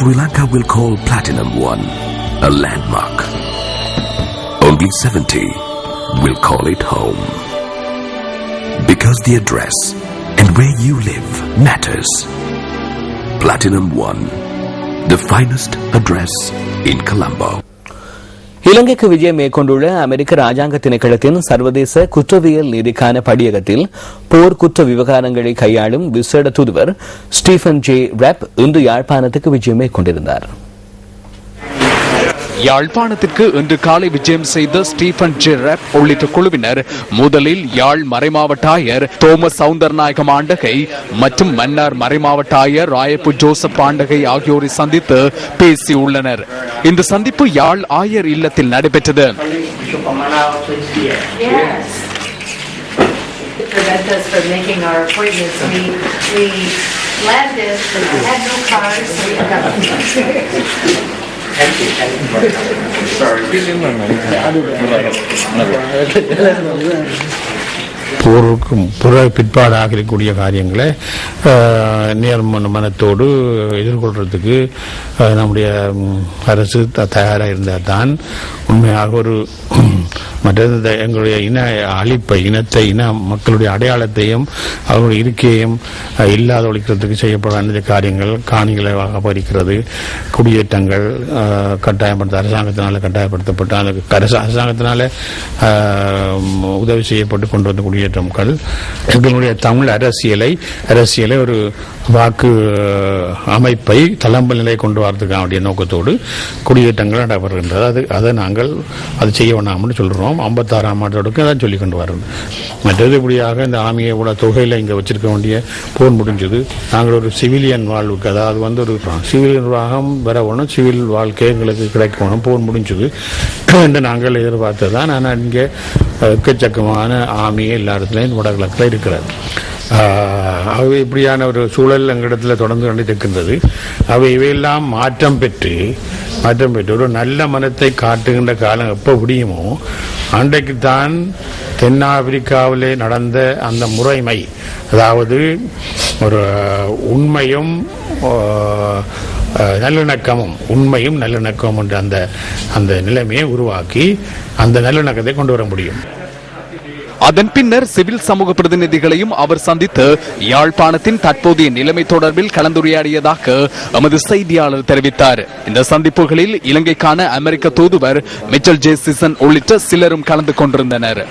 Sri Lanka will call Platinum 1 a landmark. Only 70 will call it home. Because the address and where you live matters. Platinum 1, the finest address in Colombo. இலங்கைக்கு விஜயம் மேற்கொண்டுள்ள அமெரிக்க ராஜாங்க திணைக்களத்தின் சர்வதேச குற்றவியல் நீதிக்கான படியகத்தில் போர் குற்ற விவகாரங்களை கையாளும் விசேட தூதுவர் ஸ்டீபன் ஜே ரெப் இன்று யாழ்ப்பாணத்துக்கு விஜயம் மேற்கொண்டிருந்தார். யாழ்ப்பாணத்திற்கு இன்று காலை விஜயம் செய்த ஸ்டீபன் ஜெரப் உள்ளிட்ட குழுவினர் முதலில் யாழ் மறைமாவட்ட ஆயர் தோமஸ் சவுந்தரநாயகம் ஆண்டகை மற்றும் மன்னார் மறைமாவட்ட ஆயர் ராயப்பு ஜோசப் ஆண்டகை ஆகியோரை சந்தித்து பேசியுள்ளனர். இந்த சந்திப்பு யாழ் ஆயர் இல்லத்தில் நடைபெற்றது. Yes. போருக்கும் புற பிற்பாடாக இருக்கக்கூடிய காரியங்களை நேர் நேர்ம மனத்தோடு எதிர்கொள்றதுக்கு நம்முடைய அரசு த- தயாராக இருந்தால் தான் உண்மையாக ஒரு மற்றது இந்த எங்களுடைய இன அழிப்பை இனத்தை இன மக்களுடைய அடையாளத்தையும் அவர்களுடைய இருக்கையையும் இல்லாத ஒழிக்கிறதுக்கு செய்யப்பட வேண்டிய காரியங்கள் காணிகளை பறிக்கிறது குடியேற்றங்கள் கட்டாயப்படுத்த அரசாங்கத்தினால கட்டாயப்படுத்தப்பட்ட அந்த அரசாங்கத்தினால் அரசாங்கத்தினால உதவி செய்யப்பட்டு கொண்டு வந்த குடியேற்றங்கள். எங்களுடைய தமிழ் அரசியலை அரசியலை ஒரு வாக்கு அமைப்பை தலைமை நிலை கொண்டு வரதுக்கான நோக்கத்தோடு குடியேற்றங்கள் நடைபெறுகின்றது. அது அதை நாங்கள் அது செய்ய வேண்டாம்னு சொல்றோம். ஐம்பத்தாறாம் ஆண்டோடுக்கு அதான் சொல்லி கொண்டு வரோம் மற்றது இப்படியாக இந்த ஆமியை உள்ள தொகையில் இங்கே வச்சிருக்க வேண்டிய போர் முடிஞ்சது. நாங்கள் ஒரு சிவிலியன் வாழ்வுக்கு அதாவது வந்து ஒரு சிவில் நிர்வாகம் வரவணும் சிவில் வாழ்க்கை எங்களுக்கு கிடைக்கணும் போர் முடிஞ்சது. என்று நாங்கள் எதிர்பார்த்தது தான் ஆனால் இங்கே எக்கச்சக்கமான ஆமியை எல்லா இடத்துலையும் வடகிழக்கில் இருக்கிறது. ஆகவே இப்படியான ஒரு சூழல் எங்களிடத்தில் தொடர்ந்து கண்டித்திருக்கின்றது அவை இவையெல்லாம் மாற்றம் பெற்று மாற்றம் பெற்று ஒரு நல்ல மனத்தை காட்டுகின்ற காலம் எப்போ முடியுமோ அன்றைக்கு தான் தென்னாப்பிரிக்காவிலே நடந்த அந்த முறைமை அதாவது ஒரு உண்மையும் நல்லிணக்கமும் உண்மையும் நல்லிணக்கமும் என்ற அந்த அந்த நிலைமையை உருவாக்கி அந்த நல்லிணக்கத்தை கொண்டு வர முடியும். அதன் பின்னர் சிவில் சமூக பிரதிநிதிகளையும் அவர் சந்தித்து யாழ்ப்பாணத்தின் தற்போதைய நிலைமை தொடர்பில் கலந்துரையாடியதாக எமது செய்தியாளர் தெரிவித்தார். இந்த சந்திப்புகளில் இலங்கைக்கான அமெரிக்க தூதுவர் மிச்சல் ஜே சிசன் உள்ளிட்ட சிலரும் கலந்து கொண்டிருந்தனர்.